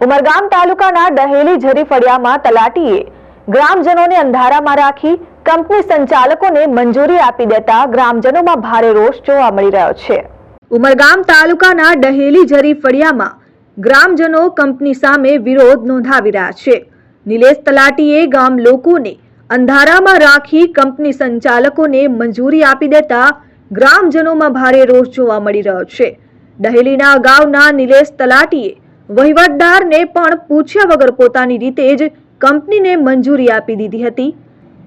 ઉમરગામ તાલુકાના ડહેલી ઝરી ફળિયામાં તલાટીએ ગ્રામજનોને અંધારામાં રાખી કંપની સંચાલકોને મંજૂરી આપી દેતા ગ્રામજનોમાં ભારે રોષ જોવા મળી રહ્યો છે. ઉમરગામ તાલુકાના ડહેલી ઝરી ફળિયામાં ગ્રામજનો કંપની સામે વિરોધ નોંધાવી રહ્યા છે. નિલેશ તલાટીએ ગામ લોકોને અંધારામાં રાખી કંપની સંચાલકોને મંજૂરી આપી દેતા ગ્રામજનોમાં ભારે રોષ જોવા મળી રહ્યો છે. દહેલીના અગાઉના નિલેશ તલાટીએ વહીવટદારને પણ પૂછ્યા વગર પોતાની રીતે જ કંપનીને મંજૂરી આપી દીધી હતી.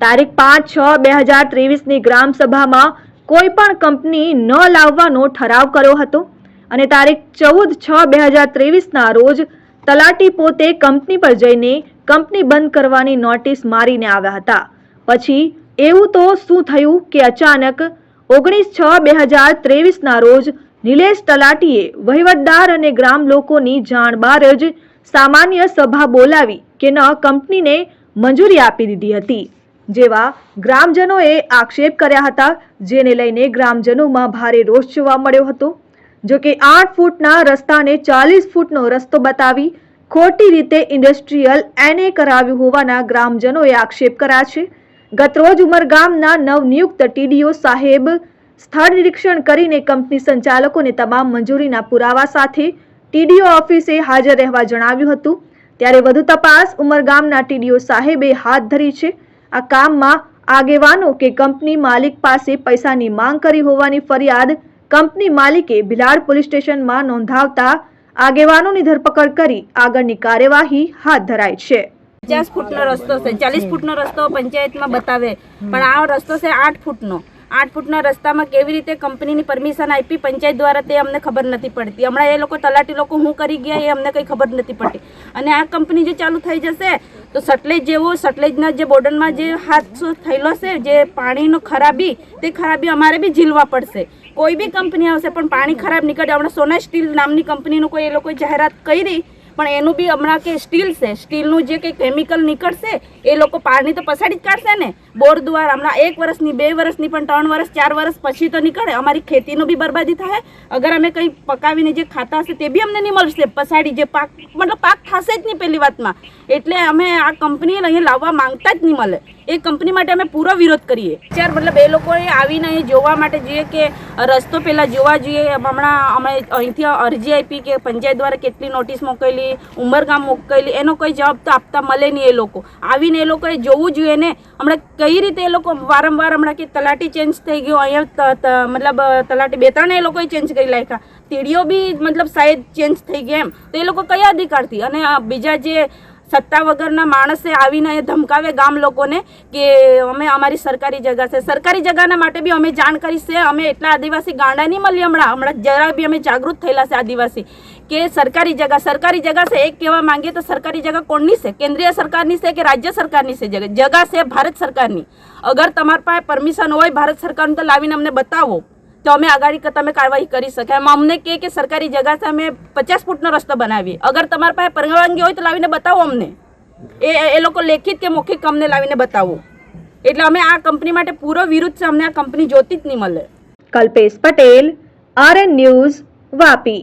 તારીખ પાંચ છ બે હજાર ત્રેવીસની ગ્રામસભામાં કોઈ પણ કંપની ન લાવવાનો ઠરાવ કર્યો હતો અને તારીખ ચૌદ છ બે હજાર ત્રેવીસના રોજ તલાટી પોતે કંપની પર જઈને કંપની બંધ કરવાની નોટિસ મારીને આવ્યા હતા. પછી એવું તો શું થયું કે અચાનક ઓગણીસ છ બે હજાર ત્રેવીસના રોજ નિલેશ તલાટીએ વહીવટદાર અને ગ્રામ લોકોની જાણ બહાર જ સામાન્ય સભા બોલાવી કે ન કંપનીને મંજૂરી આપી દીધી હતી. જેવા ગ્રામજનોએ આક્ષેપ કર્યા હતા, જેને લઈને ગ્રામજનોમાં ભારે રોષ જોવા મળ્યો હતો. જો કે આઠ ફૂટના રસ્તાને ચાલીસ ફૂટનો રસ્તો બતાવી ખોટી રીતે ઇન્ડસ્ટ્રીયલ એને કરાવ્યું હોવાના ગ્રામજનોએ આક્ષેપ કર્યા છે. ગતરોજ ઉમરગામના નવનિયુક્ત ટીડીઓ સાહેબ સ્થળ નિરીક્ષણ કરીને કંપની સંચાલકોને તમામ મંજૂરીના પુરાવા સાથે ટીડીઓ ઓફિસે હાજર રહેવા જણાવ્યું હતું. ત્યારે વધુ તપાસ ઉમરગામના ટીડીઓ સાહેબે હાથ ધરી છે. આ કામમાં આગેવાનો કે કંપની માલિક પાસે પૈસાની માંગ કરી હોવાની ફરિયાદ કંપની માલિકે ભિલાડ પોલીસ સ્ટેશનમાં નોંધાવતા આગેવાનોની ધરપકડ કરી આગળની કાર્યવાહી હાથ ધરાઈ છે. પચાસ ફૂટનો રસ્તો છે, ચાલીસ ફૂટનો રસ્તો પંચાયતમાં બતાવે. પણ આ રસ્તો છે આઠ ફૂટનો. આઠ ફૂટના રસ્તામાં કેવી રીતે કંપનીની પરમિશન આપી પંચાયત દ્વારા તે અમને ખબર નથી પડતી. હમણાં એ લોકો તલાટી લોકો હું કરી ગયા એ અમને કંઈ ખબર નથી પડતી. અને આ કંપની જે ચાલુ થઈ જશે, તો સટલેજ જેવો, સટલેજના જે બોર્ડરમાં જે હાદસો થયેલો છે જે પાણીનો ખરાબી, તે ખરાબી અમારે બી ઝીલવા પડશે. કોઈ બી કંપની આવશે, પણ પાણી ખરાબ નીકળે. હમણાં સોના સ્ટીલ નામની કંપનીનું કોઈ એ લોકોએ જાહેરાત કરી પણ એનું બી હમણાં કે સ્ટીલ છે. સ્ટીલનું જે કંઈ કેમિકલ નીકળશે, એ લોકો પાણી તો પછાડી જ કાઢશે ને. બોર દ્વારા હમણાં એક વર્ષની, બે વર્ષની પણ ત્રણ વર્ષ, ચાર વર્ષ પછી તો નીકળે. અમારી ખેતીનું બી બરબાદી થાય. અગર અમે કંઈ પકાવીને જે ખાતા હશે, તે બી અમને નહીં મળશે. પસાડી જે પાક, મતલબ પાક થશે જ નહીં પહેલી વાતમાં. એટલે અમે આ કંપની અહીંયા લાવવા માંગતા જ નહીં મળે. એ કંપની માટે અમે પૂરો વિરોધ કરીએ. અત્યારે મતલબ એ લોકોએ આવીને અહીં જોવા માટે જોઈએ કે રસ્તો પહેલાં જોવા જોઈએ. હમણાં અમે અહીંથી અરજી આપી કે પંચાયત દ્વારા કેટલી નોટિસ મોકલી ઉમરગામ મોકલી, એનો કોઈ જવાબ તો આપતા મળે નહીં એ લોકો. આવીને એ લોકોએ જોવું જોઈએ ને, હમણાં કઈ રીતે એ લોકો વારંવાર હમણાં કે તલાટી ચેન્જ થઈ ગયો, અહીંયા મતલબ તલાટી બે ત્રણ એ લોકોએ ચેન્જ કરી નાખ્યા. તીડીઓ બી, મતલબ, સાહેબ ચેન્જ થઈ ગયા એમ. તો એ લોકો કયા અધિકારથી? અને બીજા જે સત્તા વગરના માણસે આવીને ધમકાવે ગામ લોકોને કે અમે અમારી સરકારી જગા છે. સરકારી જગાના માટે બી અમે જાણ કરી છે. અમે એટલા આદિવાસી ગાંડા નહીં મળીએ હમણાં. હમણાં જરા બી અમે જાગૃત થયેલા છે આદિવાસી. કે સરકારી જગા સરકારી જગા છે, એક કહેવા માંગીએ તો સરકારી જગા કોણની છે? કેન્દ્રીય સરકારની છે કે રાજ્ય સરકારની છે? જગા જગા છે, ભારત સરકારની. અગર તમારી પાસે પરમિશન હોય ભારત સરકારનું તો લાવીને અમને બતાવો. તો અમે આગળ તમે કાર્યવાહી કરી શકાય. એમાં અમને કહે કે સરકારી જગા અમે પચાસ ફૂટનો રસ્તો બનાવીએ. અગર તમારા પાસે પરવાનગી હોય તો લાવીને બતાવો અમને. એ એ લોકો લેખિત કે મૌખિક અમને લાવીને બતાવો. એટલે અમે આ કંપની માટે પૂરો વિરુદ્ધ છે, અમને આ કંપની જોતી જ નહીં મળે. Kalpesh Patel, RN news, Vapi.